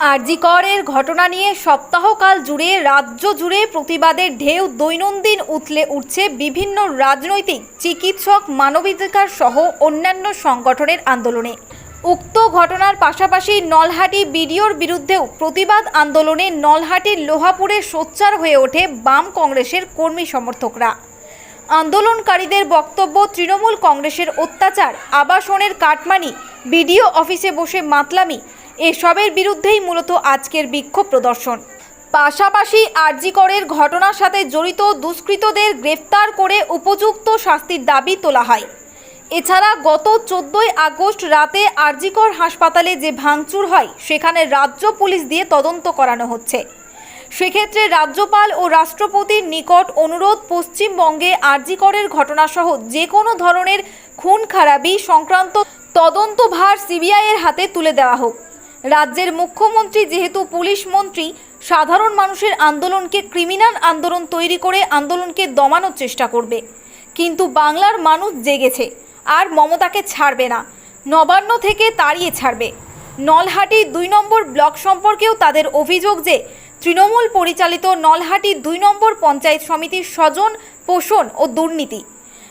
আরজিকরের ঘটনা নিয়ে সপ্তাহকাল জুড়ে, রাজ্য জুড়ে প্রতিবাদের ঢেউ দৈনন্দিন উথলে উঠছে বিভিন্ন রাজনৈতিক, চিকিৎসক, মানবাধিকার সহ অন্যান্য সংগঠনের আন্দোলনে। উক্ত ঘটনার পাশাপাশি নলহাটি বিডিওর বিরুদ্ধেও প্রতিবাদ আন্দোলনে নলহাটির লোহাপুরে সোচ্চার হয়ে ওঠে বাম কংগ্রেসের কর্মী সমর্থকরা। আন্দোলনকারীদের বক্তব্য, তৃণমূল কংগ্রেসের অত্যাচার, আবাসনের কাটমানি, বিডিও অফিসে বসে মাতলামি এসবের বিরুদ্ধেই মূলত আজকের বিক্ষোভ প্রদর্শন। পাশাপাশি আরজিকরের ঘটনার সাথে জড়িত দুষ্কৃতদের গ্রেফতার করে উপযুক্ত শাস্তির দাবি তোলা হয়। এছাড়া গত চোদ্দোই আগস্ট রাতে আরজিকর হাসপাতালে যে ভাঙচুর হয়, সেখানে রাজ্য পুলিশ দিয়ে তদন্ত করানো হচ্ছে। সেক্ষেত্রে রাজ্যপাল ও রাষ্ট্রপতির নিকট অনুরোধ পশ্চিমবঙ্গে আরজিকরের ঘটনাসহ যে কোনো ধরনের খুন খারাপি সংক্রান্ত তদন্তভার সিবিআইয়ের হাতে তুলে দেওয়া হোক। রাজ্যের মুখ্যমন্ত্রী যেহেতু পুলিশ মন্ত্রী, সাধারণ মানুষের আন্দোলনকে ক্রিমিনাল আন্দোলন তৈরি করে আন্দোলনকে দমানোর চেষ্টা করবে। কিন্তু বাংলার মানুষ জেগেছে, আর মমতাকে ছাড়বে না, নবান্ন থেকে তাড়িয়ে ছাড়বে। নলহাটি দুই নম্বর ব্লক সম্পর্কেও তাদের অভিযোগ যে, তৃণমূল পরিচালিত নলহাটি দুই নম্বর পঞ্চায়েত সমিতির স্বজন, পোষণ ও দুর্নীতি।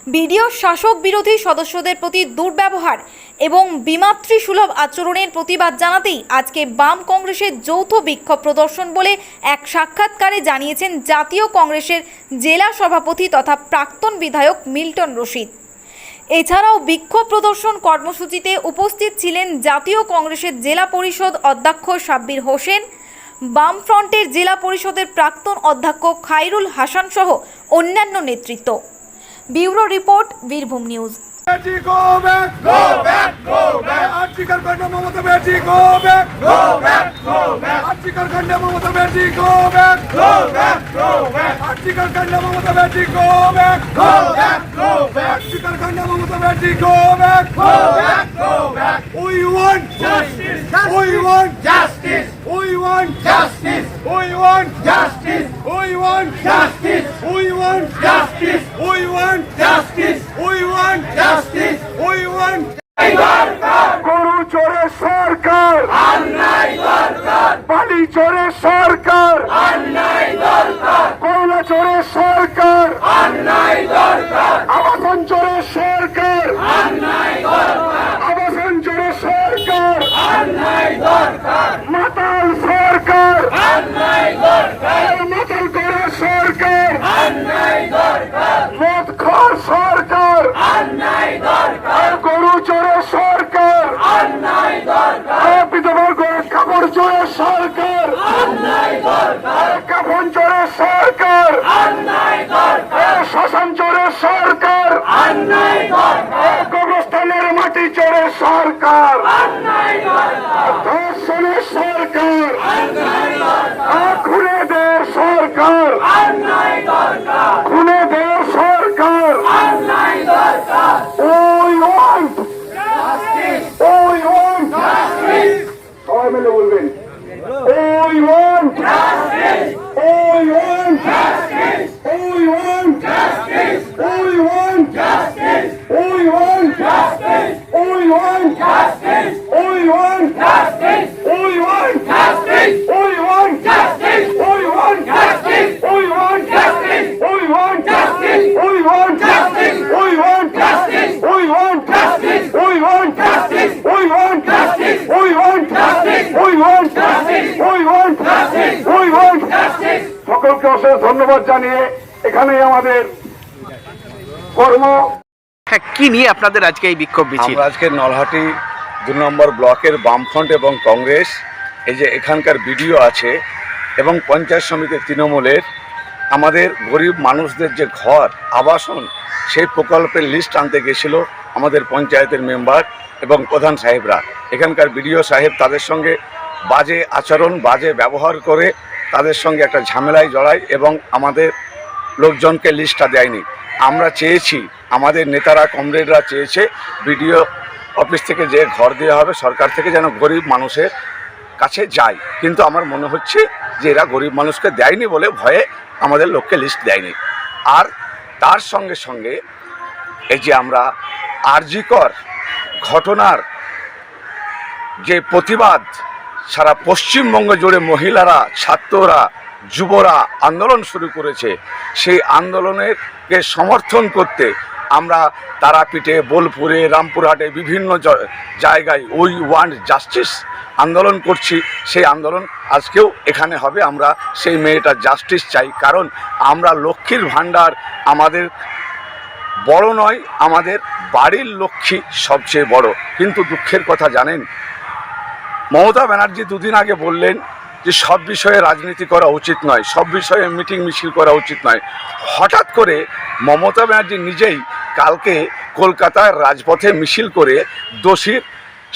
বিডিও শাসক বিরোধী সদস্যদের প্রতি দুর্ব্যবহার এবং বিমাতৃসুলভ আচরণের প্রতিবাদ জানাতেই আজকে বাম কংগ্রেসের যৌথ বিক্ষোভ প্রদর্শন বলে এক সাক্ষাৎকারে জানিয়েছেন জাতীয় কংগ্রেসের জেলা সভাপতি তথা প্রাক্তন বিধায়ক মিল্টন রশিদ। এছাড়াও বিক্ষোভ প্রদর্শন কর্মসূচিতে উপস্থিত ছিলেন জাতীয় কংগ্রেসের জেলা পরিষদ অধ্যক্ষ সাব্বির হোসেন, বামফ্রন্টের জেলা পরিষদের প্রাক্তন অধ্যক্ষ খাইরুল হাসান সহ অন্যান্য নেতৃত্ব। Bureau report Birbhum news. Betty, go back! Go back, go back, Article Kanda Mamata Betty, go back! go back, go back, Article Kanda Mamata Betty, go back! go back, go back, Article Kanda Mamata Betty, go back! go back, go back, Article Kanda Mamata Betty, go back! go back, go back. We want Justice, We want justice, We want justice, We want justice, We want justice, We want justice, We want justice, We want justice. We want এই দরকার গরু চোরে সরকার। বালি চোরে সরকার। কয়লা চোরে সরকার। আবাসন চোরে সরকার। সরকার। কাফন চোরের সরকার। শাসন চোরের সরকার। কবরস্থানের মাটি চোরের সরকার। ধর্ষণের সরকার। খুনেদের সরকার। অশেষ ধন্যবাদ জানিয়ে এখানেই আমাদের কর্ম। হ্যাঁ কি নিয়ে আপনাদের আজকে এই বিক্ষোভ মিছিল? আমরা আজকে নলহাটি দু নম্বর ব্লকের বামফ্রন্ট এবং কংগ্রেস এই যে এখানকার বিডিও আছে এবং পঞ্চায়েত সমিতির তৃণমূলের আমাদের গরিব মানুষদের যে ঘর আবাসন সেই প্রকল্পের লিস্ট আনতে গেছিল আমাদের পঞ্চায়েতের মেম্বার এবং প্রধান সাহেবরা। এখানকার বিডিও সাহেব তাদের সঙ্গে বাজে আচরণ বাজে ব্যবহার করে তাদের সঙ্গে একটা ঝামেলায় জড়ায় এবং আমাদের লোকজনকে লিস্টটা দেয়নি। আমরা চেয়েছি, আমাদের নেতারা, কমরেডরা চেয়েছে বিডিও অফিস থেকে যে ঘর দেওয়া হবে, সরকার থেকে যেন গরিব মানুষের কাছে যায়। কিন্তু আমার মনে হচ্ছে যে এরা গরিব মানুষকে দেয়নি বলে ভয়ে আমাদের লোককে লিস্ট দেয়নি। আর তার সঙ্গে সঙ্গে এই যে আমরা আরজিকর ঘটনার যে প্রতিবাদ সারা পশ্চিমবঙ্গ জুড়ে মহিলারা, ছাত্ররা, যুবরা আন্দোলন শুরু করেছে। সেই আন্দোলনেরকে সমর্থন করতে আমরা তারাপীঠে, বোলপুরে, রামপুরহাটে বিভিন্ন জায়গায় ওই ওয়ান জাস্টিস আন্দোলন করছি। সেই আন্দোলন আজকেও এখানে হবে। আমরা সেই মেয়েটার জাস্টিস চাই। কারণ আমরা লক্ষ্মীর ভাণ্ডার, আমাদের বড় নয়, আমাদের বাড়ির লক্ষ্মী সবচেয়ে বড়। কিন্তু দুঃখের কথা জানেন মমতা ব্যানার্জি দুদিন আগে বললেন যে সব বিষয়ে রাজনীতি করা উচিত নয়, সব বিষয়ে মিটিং মিছিল করা উচিত নয়। হঠাৎ করে মমতা ব্যানার্জি নিজেই কালকে কলকাতার রাজপথে মিছিল করে দোষীর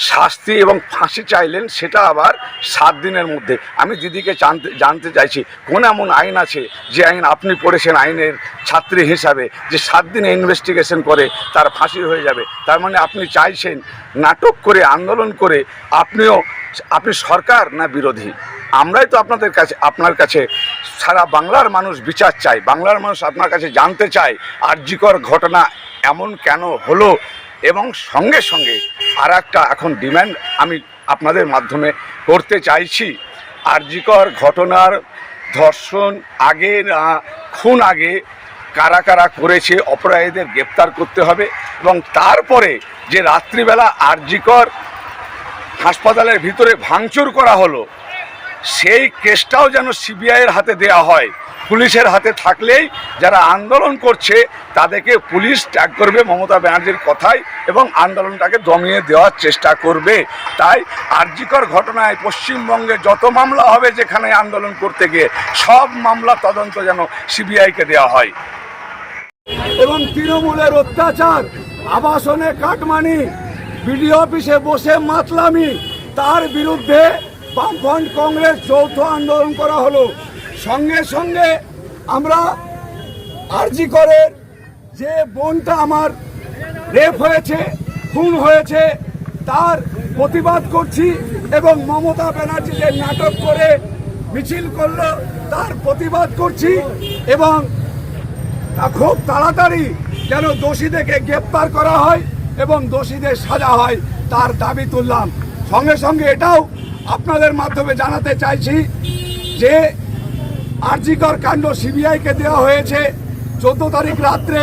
শাস্তি এবং ফাঁসি চাইলেন, সেটা আবার সাত দিনের মধ্যে। আমি দিদিকে জানতে জানতে চাইছি, কোন এমন আইন আছে যে আইন আপনি পড়েছেন আইনের ছাত্রী হিসাবে, যে সাত দিনে ইনভেস্টিগেশন করে তার ফাঁসি হয়ে যাবে? তার মানে আপনি চাইছেন নাটক করে, আন্দোলন করে আপনিও, আপনি সরকার না বিরোধী? আমরাই তো আপনাদের কাছে, আপনার কাছে সারা বাংলার মানুষ বিচার চাই বাংলার মানুষ আপনার কাছে জানতে চায় আর্যিকর ঘটনা এমন কেন হলো এবং সঙ্গে সঙ্গে আর একটা এখন ডিম্যান্ড আমি আপনাদের মাধ্যমে করতে চাইছি। আর্যিকর ঘটনার ধর্ষণ আগে না, খুন আগে কারা কারা করেছে অপরাধীদের গ্রেপ্তার করতে হবে এবং তারপরে যে রাত্রিবেলা আরজিকর হাসপাতালের ভিতরে ভাঙচুর করা হলো সেই কেসটাও যেন সিবিআইয়ের হাতে দেয়া হয়। পুলিশের হাতে থাকলেই যারা আন্দোলন করছে, তাদেরকে পুলিশ ট্যাগ করবে মমতা ব্যানার্জির কথায় এবং আন্দোলনটাকে দমিয়ে দেওয়ার চেষ্টা করবে। তাই আর্যিকর ঘটনায় পশ্চিমবঙ্গে যত মামলা হবে যেখানে আন্দোলন করতে গিয়ে, সব মামলা তদন্ত যেন সিবিআইকে দেওয়া হয়। এবং তৃণমূলের অত্যাচার, আবাসনে কাটমানি, বিডিও অফিসে বসে মাতলামি, তার বিরুদ্ধে বামফ্রন্ট কংগ্রেস যৌথ আন্দোলন করা হলো। সঙ্গে সঙ্গে আমরা আরজি করের যে বোনটা আমার রেপ হয়েছে, খুন হয়েছে, তার প্রতিবাদ করছি এবং মমতা ব্যানার্জি যে নাটক করে মিছিল করল, তার প্রতিবাদ করছি এবং খুব তাড়াতাড়ি যেন দোষীদেরকে গ্রেপ্তার করা হয় এবং দোষীদের সাজা হয়, তার দাবি তুললাম। সঙ্গে সঙ্গে এটাও আপনাদের মাধ্যমে জানাতে চাইছি যে আরজিকর কাণ্ড সিবিআইকে দেওয়া হয়েছে চোদ্দ তারিখ রাত্রে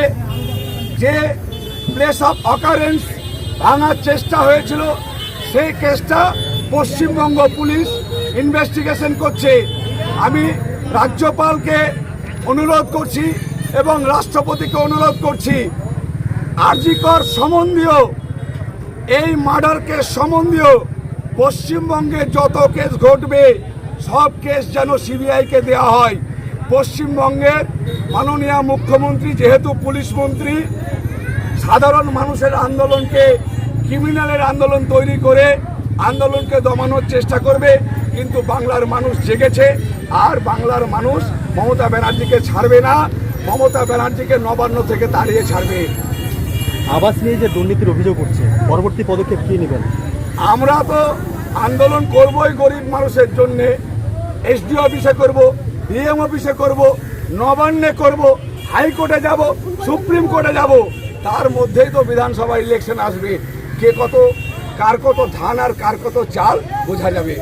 যে প্লেস অফ অকারেন্স ভাঙার চেষ্টা হয়েছিল, সেই কেসটা পশ্চিমবঙ্গ পুলিশ ইনভেস্টিগেশন করছে। আমি রাজ্যপালকে অনুরোধ করছি এবং রাষ্ট্রপতিকে অনুরোধ করছি, আরজিকর সম্বন্ধীয়, এই মার্ডার কেস সম্বন্ধীয় পশ্চিমবঙ্গে যত কেস ঘটবে সব কেস যেন সিবিআইকে দেওয়া হয়। পশ্চিমবঙ্গের মাননীয় মুখ্যমন্ত্রী যেহেতু পুলিশ মন্ত্রী সাধারণ মানুষের আন্দোলনকে ক্রিমিনালের আন্দোলন তৈরি করে আন্দোলনকে দমানোর চেষ্টা করবে কিন্তু বাংলার মানুষ জেগেছে আর বাংলার মানুষ মমতা ব্যানার্জিকে ছাড়বে না মমতা ব্যানার্জিকে নবান্ন থেকে তাড়িয়ে ছাড়বে। আবাস নিয়ে যে দুর্নীতির অভিযোগ উঠছে পরবর্তী পদক্ষেপ কি নেবেন? আমরা তো আন্দোলন করবই গরিব মানুষের জন্যে। এসডি অফিসে করব ডিএম অফিসে করব, নবান্নে করব, হাইকোর্টে যাব, সুপ্রিম কোর্টে যাব। তার মধ্যেই তো বিধানসভা ইলেকশন আসবে। কে কত, কার কত ধান আর কার কত চাল, বোঝা যাবে।